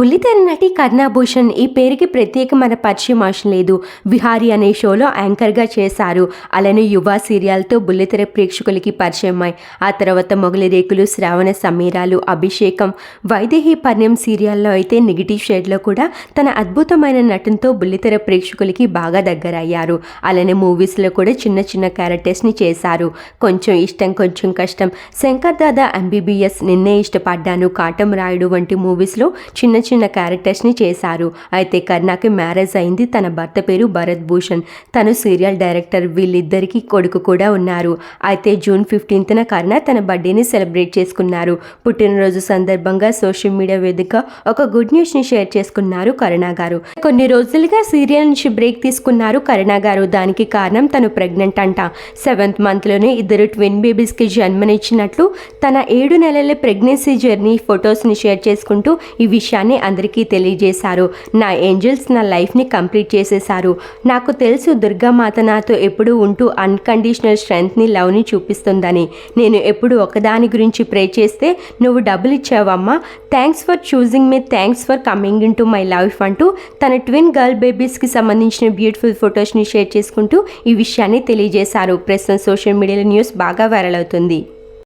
బుల్లితెర నటి కర్ణాభూషణ్ ఈ పేరుకి ప్రత్యేకమైన పరిచయం అవసరం లేదు. విహారీ అనే షోలో యాంకర్గా చేశారు. అలానే యువ సీరియల్తో బుల్లితెర ప్రేక్షకులకి పరిచయమై ఆ తర్వాత మొగలి రేకులు శ్రావణ సమీరాలు అభిషేకం వైదేహి పర్ణ్యం సీరియల్లో అయితే నెగిటివ్ షేడ్లో కూడా తన అద్భుతమైన నటనతో బుల్లితెర ప్రేక్షకులకి బాగా దగ్గరయ్యారు. అలానే మూవీస్లో కూడా చిన్న చిన్న క్యారెక్టర్స్ని చేశారు. కొంచెం ఇష్టం కొంచెం కష్టం శంకర్ దాదా ఎంబీబీఎస్ నిన్నే ఇష్టపడ్డాను కాటం రాయుడు వంటి మూవీస్లో చిన్న చిన్న క్యారెక్టర్స్ని చేశారు. అయితే కర్ణాకి మ్యారేజ్ అయింది. తన భర్త పేరు భరత్ భూషణ్. తను సీరియల్ డైరెక్టర్ వీళ్ళిద్దరికీ కొడుకు కూడా ఉన్నారు. అయితే జూన్ ఫిఫ్టీన్త్న కర్ణ తన బర్త్డేని సెలబ్రేట్ చేసుకున్నారు. పుట్టినరోజు సందర్భంగా సోషల్ మీడియా వేదిక ఒక గుడ్ న్యూస్ని షేర్ చేసుకున్నారు కరుణ గారు. కొన్ని రోజులుగా సీరియల్ నుంచి బ్రేక్ తీసుకున్నారు కరుణ గారు. దానికి కారణం తను ప్రెగ్నెంట్ అంట. సెవెంత్ మంత్లోనే ఇద్దరు ట్విన్ బేబీస్కి జన్మనిచ్చినట్లు తన ఏడు నెలల ప్రెగ్నెన్సీ జర్నీ ఫొటోస్ని షేర్ చేసుకుంటూ ఈ విషయాన్ని విషయాన్ని అందరికీ తెలియజేశారు. నా ఏంజల్స్ నా లైఫ్ని కంప్లీట్ చేసేశారు. నాకు తెలుసు దుర్గామాత నాతో ఎప్పుడూ ఉంటూ అన్కండిషనల్ స్ట్రెంగ్త్ని లవ్ని చూపిస్తుందని. నేను ఎప్పుడు ఒకదాని గురించి ప్రే చేస్తే నువ్వు డబ్బులు ఇచ్చావమ్మా. Thanks for choosing me thanks for coming in to my life అంటూ తన ట్విన్ గర్ల్ బేబీస్కి సంబంధించిన బ్యూటిఫుల్ ఫొటోస్ని షేర్ చేసుకుంటూ ఈ విషయాన్ని తెలియజేశారు. ప్రస్తుతం సోషల్ మీడియాలో న్యూస్ బాగా వైరల్ అవుతుంది.